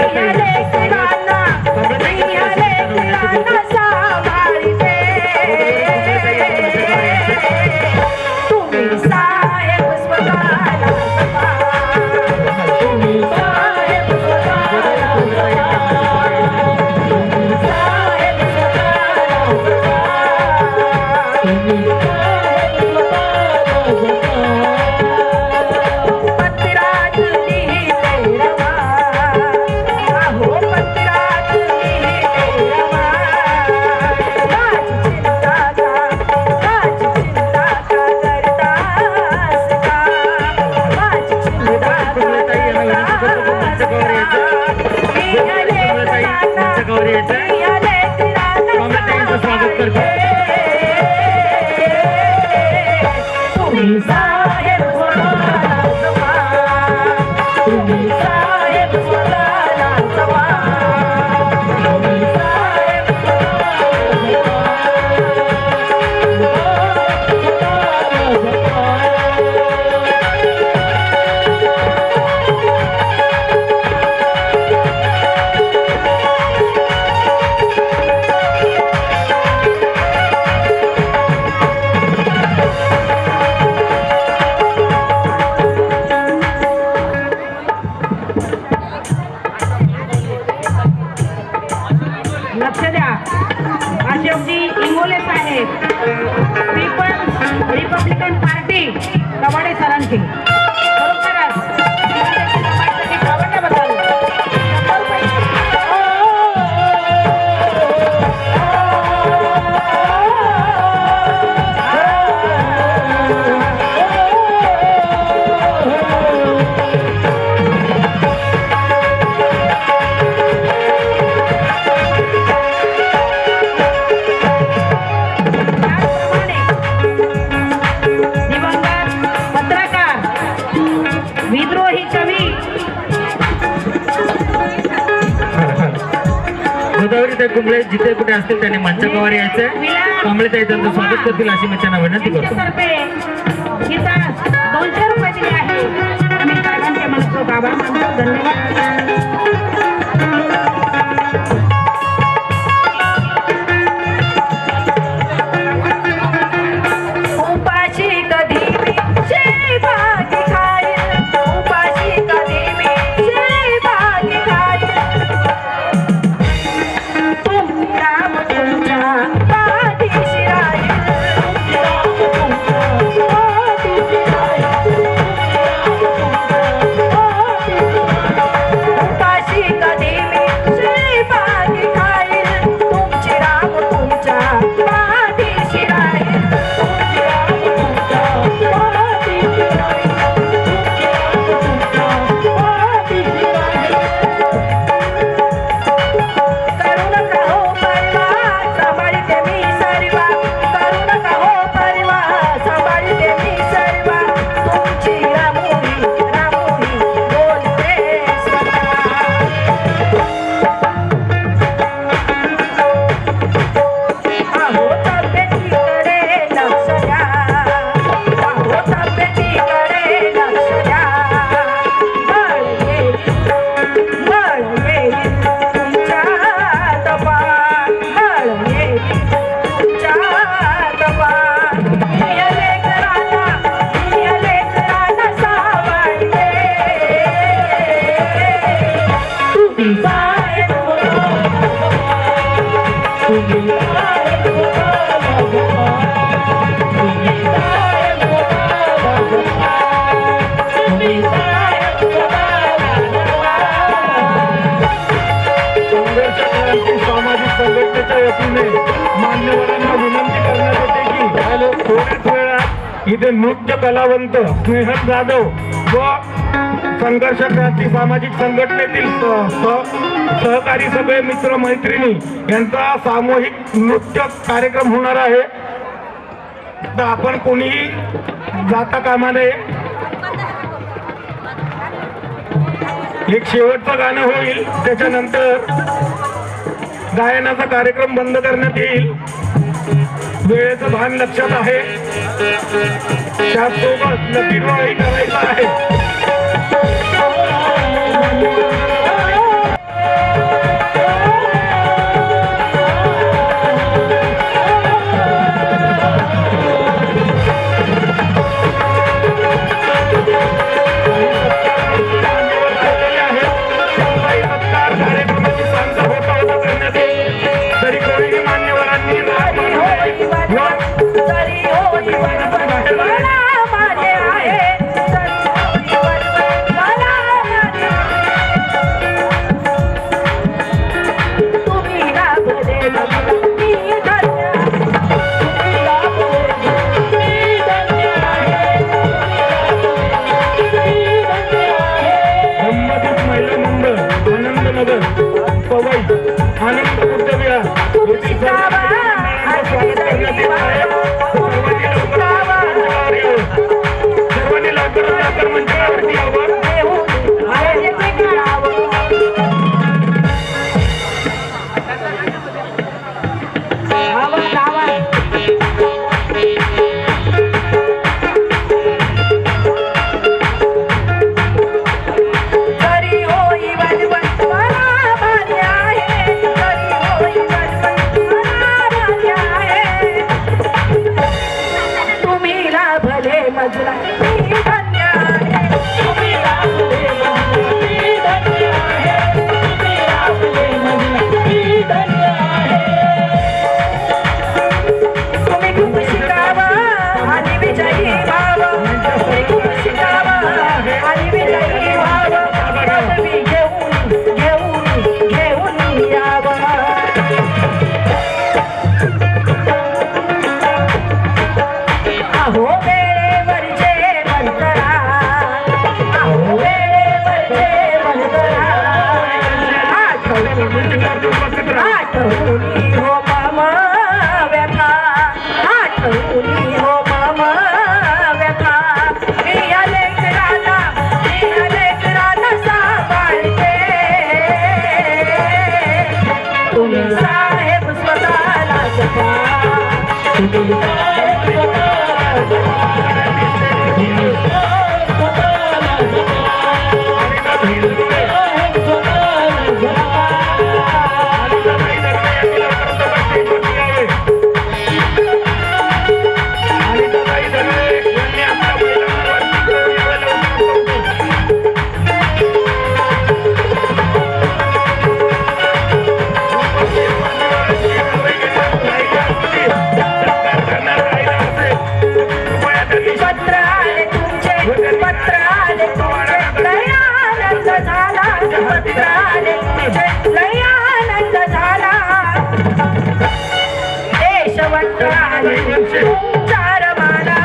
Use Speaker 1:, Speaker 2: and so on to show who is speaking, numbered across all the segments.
Speaker 1: आले अशोक जी आहेत साहेब Republican Party Kawade सरांची. कवरिता कुंबळे जिथे कुठे असतील त्यांनी मंचावर यायचं. कमळे ताई त्यांचं स्वागत करतील अशी मी त्यांना विनंती करतो.
Speaker 2: बाबा धन्यवाद.
Speaker 3: तिथे नृत्य कलावंत स्नेहन जाधव व संघर्ष क्रांती सामाजिक संघटनेतील सहकारी सगळे मित्र मैत्रिणी यांचा सामूहिक नृत्य कार्यक्रम होणार आहे. तर आपण कोणीही जाता कामा नये. एक शेवटचं गाणं होईल त्याच्यानंतर गायनाचा कार्यक्रम बंद करण्यात येईल. वेळेचं भान लक्षात आहे. त्यासोबत नवीन नक्की करायचं आहे.
Speaker 2: Thank you. चार माना.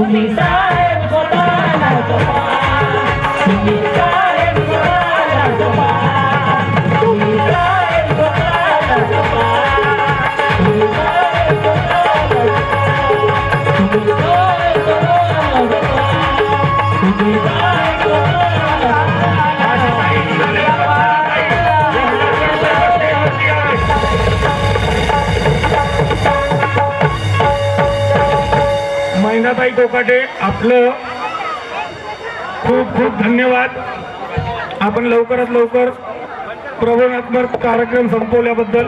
Speaker 2: তুমি
Speaker 3: आशाताई कोकाटे आपलं खूप खूप धन्यवाद. आपण लवकरात लवकर प्रवणात्मक कार्यक्रम संपवल्याबद्दल